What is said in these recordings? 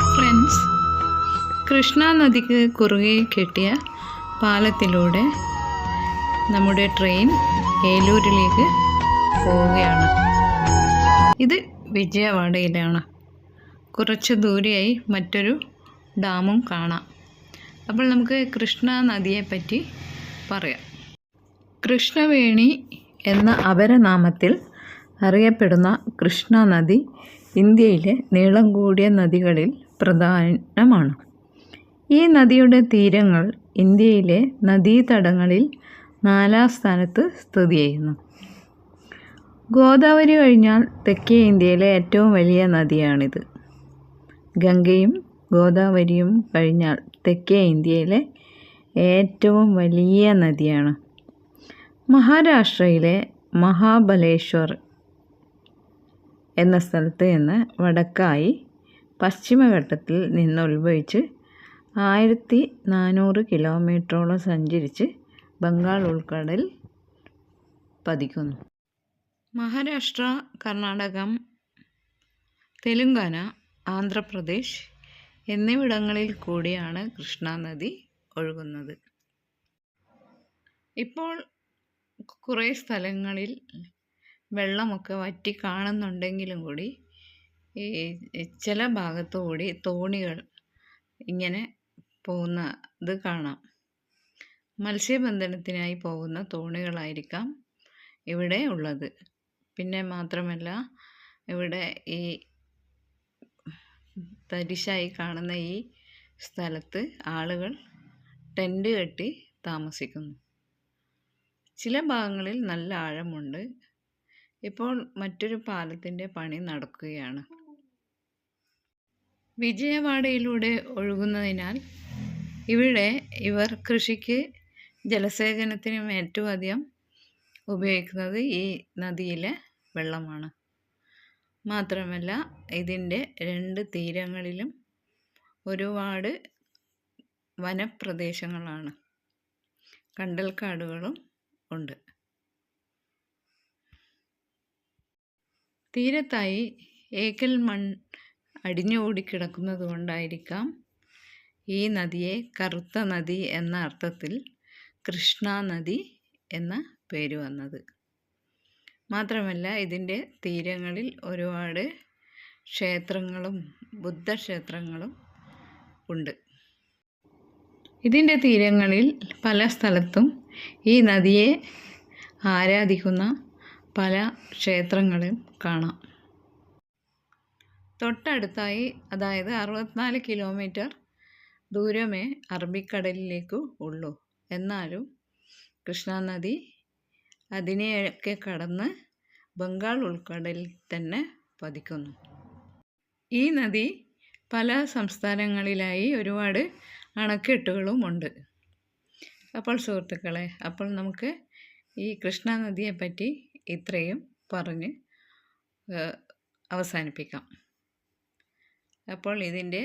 Friends Krishna നദിക്ക് കുറുകെ കെട്ടിയ പാലത്തിലൂടെ നമ്മുടെ ട്രെയിൻ ഏലൂരിലേക്ക് പോവുകയാണ്. ഇത് വിജയവാഡയിലാണ്. കുറച്ച് ദൂരെയായി മറ്റൊരു ഡാമും കാണാം. അപ്പോൾ നമുക്ക് കൃഷ്ണ നദിയെപ്പറ്റി പറയാം. കൃഷ്ണവേണി എന്ന അപരനാമത്തിൽ അറിയപ്പെടുന്ന കൃഷ്ണ നദി ഇന്ത്യയിലെ നീളം കൂടിയ നദികളിൽ പ്രധാനമാണ്. ഈ നദിയുടെ തീരങ്ങൾ ഇന്ത്യയിലെ നദീതടങ്ങളിൽ നാലാം സ്ഥാനത്ത് സ്ഥിതി ചെയ്യുന്നു. ഗോദാവരി കഴിഞ്ഞാൽ തെക്കേ ഇന്ത്യയിലെ ഏറ്റവും വലിയ നദിയാണിത്. ഗംഗയും ഗോദാവരിയും കഴിഞ്ഞാൽ തെക്കേ ഇന്ത്യയിലെ ഏറ്റവും വലിയ നദിയാണ്. മഹാരാഷ്ട്രയിലെ മഹാബലേശ്വർ എന്ന സ്ഥലത്ത് നിന്ന് വടക്കായി പശ്ചിമഘട്ടത്തിൽ നിന്ന് ഉത്ഭവിച്ച് ആയിരത്തി നാനൂറ് കിലോമീറ്ററോളം സഞ്ചരിച്ച് ബംഗാൾ ഉൾക്കടൽ പതിക്കുന്നു. മഹാരാഷ്ട്ര കർണാടകം തെലുങ്കാന ആന്ധ്രാപ്രദേശ് എന്നിവിടങ്ങളിൽ കൂടിയാണ് കൃഷ്ണാനദി ഒഴുകുന്നത്. ഇപ്പോൾ കുറേ സ്ഥലങ്ങളിൽ വെള്ളമൊക്കെ വറ്റി കാണുന്നുണ്ടെങ്കിലും കൂടി ഈ ചില ഭാഗത്തു കൂടി തോണികൾ ഇങ്ങനെ പോകുന്ന ഇത് കാണാം. മത്സ്യബന്ധനത്തിനായി പോകുന്ന തോണികളായിരിക്കാം ഇവിടെ ഉള്ളത്. പിന്നെ മാത്രമല്ല ഇവിടെ ഈ തരിശായി കാണുന്ന ഈ സ്ഥലത്ത് ആളുകൾ ടെന്റ് കെട്ടി താമസിക്കുന്നു. ചില ഭാഗങ്ങളിൽ നല്ല ആഴമുണ്ട്. ഇപ്പോൾ മറ്റൊരു പാലത്തിന്റെ പണി നടക്കുകയാണ്. വിജയവാഡയിലൂടെ ഒഴുകുന്നതിനാൽ ഇവിടെ ഇവർ കൃഷിക്ക് ജലസേചനത്തിനും ഏറ്റവും അധികം ഉപയോഗിക്കുന്നത് ഈ നദിയിലെ വെള്ളമാണ്. മാത്രമല്ല ഇതിന്റെ രണ്ട് തീരങ്ങളിലും ഒരുപാട് വനപ്രദേശങ്ങളാണ്. കണ്ടൽക്കാടുകളും ഉണ്ട്. തീരത്തായി ഏക്കൽ മൺ അടിഞ്ഞുകൂടി കിടക്കുന്നത് കൊണ്ടായിരിക്കാം ഈ നദിയെ കറുത്ത നദി എന്ന അർത്ഥത്തിൽ കൃഷ്ണ നദി എന്ന പേര് വന്നത്. മാത്രമല്ല ഇതിന്റെ തീരങ്ങളിൽ ഒരുപാട് ക്ഷേത്രങ്ങളും ബുദ്ധക്ഷേത്രങ്ങളും ഉണ്ട്. ഇതിന്റെ തീരങ്ങളിൽ പല സ്ഥലത്തും ഈ നദിയെ ആരാധിക്കുന്ന പല ക്ഷേത്രങ്ങളും കാണാം. തൊട്ടടുത്തായി അതായത് അറുപത്തിനാല് കിലോമീറ്റർ ദൂരമേ അറബിക്കടലിലേക്ക് ഉള്ളൂ. എന്നാലും കൃഷ്ണ നദി അതിനെയൊക്കെ കടന്ന് ബംഗാൾ ഉൾക്കടലിൽ തന്നെ പതിക്കുന്നു. ഈ നദി പല സംസ്ഥാനങ്ങളിലായി ഒരുപാട് അണക്കെട്ടുകളും ഉണ്ട്. അപ്പോൾ സുഹൃത്തുക്കളെ അപ്പോൾ നമുക്ക് ഈ കൃഷ്ണ നദിയെപ്പറ്റി ഇത്രയും പറഞ്ഞ് അവസാനിപ്പിക്കാം. അപ്പോൾ ഇതിന്റെ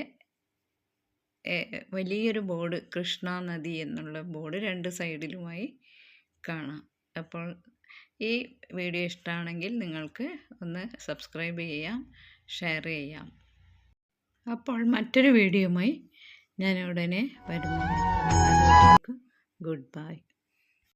വലിയൊരു ബോർഡ് കൃഷ്ണ നദി എന്നുള്ള ബോർഡ് രണ്ട് സൈഡിലുമായി കാണാം. അപ്പോൾ ഈ വീഡിയോ ഇഷ്ടമാണെങ്കിൽ നിങ്ങൾക്ക് ഒന്ന് സബ്സ്ക്രൈബ് ചെയ്യാം ഷെയർ ചെയ്യാം. അപ്പോൾ മറ്റൊരു വീഡിയോയുമായി ഞാൻ ഉടനെ വരുന്നു ഗുഡ് ബൈ.